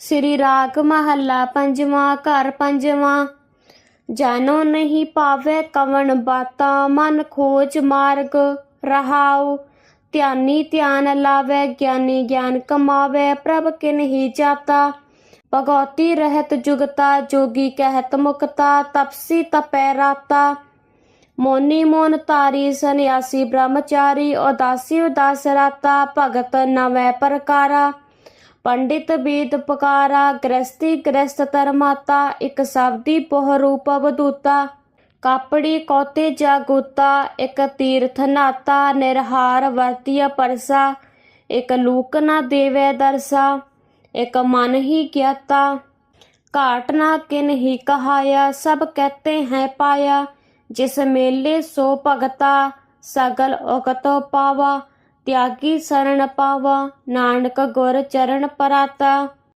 ਸ੍ਰੀ ਰਾਗ ਮਹੱਲਾ ਪੰਜਵਾਂ, ਘਰ ਪੰਜਵਾਂ। ਜਾਨੋ ਨਹੀਂ ਪਾਵੇ ਕਵਣ ਬਾਤਾ, ਮਨ ਖੋਜ ਮਾਰਗ ਰਹਾਉ। ਧਿਆਨੀ ਧਿਆਨ ਲਾਵੇ, ਗਿਆਨੀ ਗਿਆਨ ਕਮਾਵੇ, ਪ੍ਰਭ ਕਿਨਹੀ ਜਾਤਾ। ਭਗਉਤੀ ਰਹਿਤ ਜੁਗਤਾ, ਜੋਗੀ ਕਹਿਤ ਮੁਕਤਾ, ਤਪਸੀ ਤਪੈ ਰਾਤਾ। ਮੋਨੀ ਮੋਨ ਤਾਰੀ ਸੰਿਆਸੀ ਬ੍ਰਹਮਚਾਰੀ, ਉਦਾਸੀ ਉਦਾਸ ਰਾਤਾ, ਭਗਤ ਨਵੈ ਪ੍ਰਕਾਰਾ। ਪੰਡਿਤ ਬੀਦ ਪੁਕਾਰਾ ਗ੍ਰਸਤੀ ਗ੍ਰਸਤ ਧਰਮਾਤਾ ਇੱਕ ਸਬਦੀ ਪੋਹ ਰੂਪ ਬਦੂਤਾ ਕਾਪੜੀ ਕੋਤੇ ਜਾਗੂਤਾ, ਇੱਕ ਤੀਰਥ ਨਾਤਾ, ਨਿਰਹਾਰ ਵਰਤੀਆ ਪਰਸਾ। ਇੱਕ ਲੂਕ ਨਾ ਦੇਵੇ ਦਰਸਾ, ਇਕ ਮਨ ਹੀ ਗਿਆਤਾ। ਘਾਟ ਨਾ ਕਿਨ ਹੀ ਕਹਾਇਆ, ਸਭ ਕਹਤੇ ਹੈ ਪਾਇਆ। ਜਿਸ ਮੇਲੇ ਸੋ ਭਗਤਾ, ਸਗਲ ਉਗਤੋ ਪਾਵਾ। ਤਿਆਗੀ ਸਰਣ ਪਾਵਾ ਨਾਨਕ ਗੁਰ ਚਰਨ ਪਰਾਤਾ।